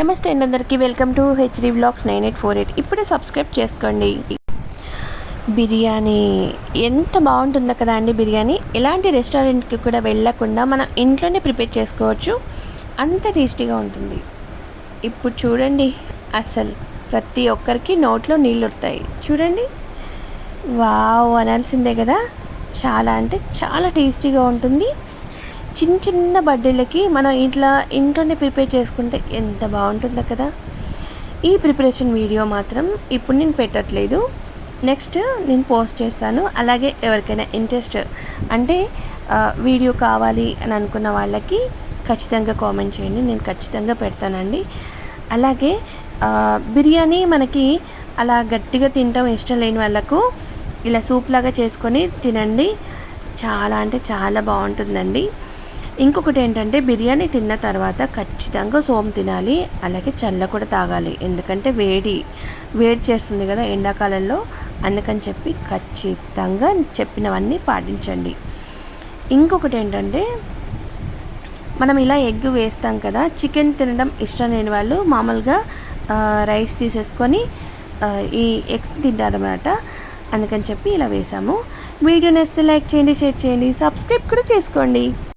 నమస్తే అండి అందరికీ. Welcome to HD blogs nine eight four eight ఇప్పుడే సబ్స్క్రైబ్ చేసుకోండి. బిర్యానీ ఎంత బాగుంటుందో కదా అండి బిర్యానీ. ఎలాంటి రెస్టారెంట్కి కూడా వెళ్ళకుండా మనం ఇంట్లోనే ప్రిపేర్ చేసుకోవచ్చు. అంత టేస్టీగా ఉంటుంది. ఇప్పుడు చూడండి అసలు ప్రతి ఒక్కరికి నోట్లో నీళ్ళు వస్తాయి చూడండి. వావ్ అనాల్సిందే కదా. చాలా అంటే చాలా టేస్టీగా ఉంటుంది. చిన్న చిన్న బర్త్డేలకి మనం ఇంట్లో ఇంట్లోనే ప్రిపేర్ చేసుకుంటే ఎంత బాగుంటుందో కదా. ఈ ప్రిపరేషన్ వీడియో మాత్రం ఇప్పుడు నేను పెట్టట్లేదు. నెక్స్ట్ నేను పోస్ట్ చేస్తాను. అలాగే ఎవరికైనా ఇంట్రెస్ట్ అంటే వీడియో కావాలి అని అనుకున్న వాళ్ళకి ఖచ్చితంగా కామెంట్ చేయండి. నేను ఖచ్చితంగా పెడతానండి. అలాగే బిర్యానీ మనకి అలా గట్టిగా తినటం ఇష్టం లేని వాళ్ళకు ఇలా సూప్ లాగా చేసుకొని తినండి. చాలా అంటే చాలా బాగుంటుందండి. ఇంకొకటి ఏంటంటే బిర్యానీ తిన్న తర్వాత ఖచ్చితంగా సోమ్ తినాలి అలాగే చల్ల కూడా తాగాలి. ఎందుకంటే వేడి వేడి చేస్తుంది కదా ఎండాకాలంలో. అందుకని చెప్పి ఖచ్చితంగా చెప్పినవన్నీ పాటించండి. ఇంకొకటి ఏంటంటే మనం ఇలా ఎగ్ వేస్తాం కదా చికెన్ తినడం ఇష్టం లేని వాళ్ళు మామూలుగా రైస్ తీసేసుకొని ఈ ఎగ్స్ తింటారన్నమాట. అందుకని చెప్పి ఇలా వేసాము. వీడియో నేస్తే లైక్ చేయండి షేర్ చేయండి సబ్స్క్రైబ్ కూడా చేసుకోండి.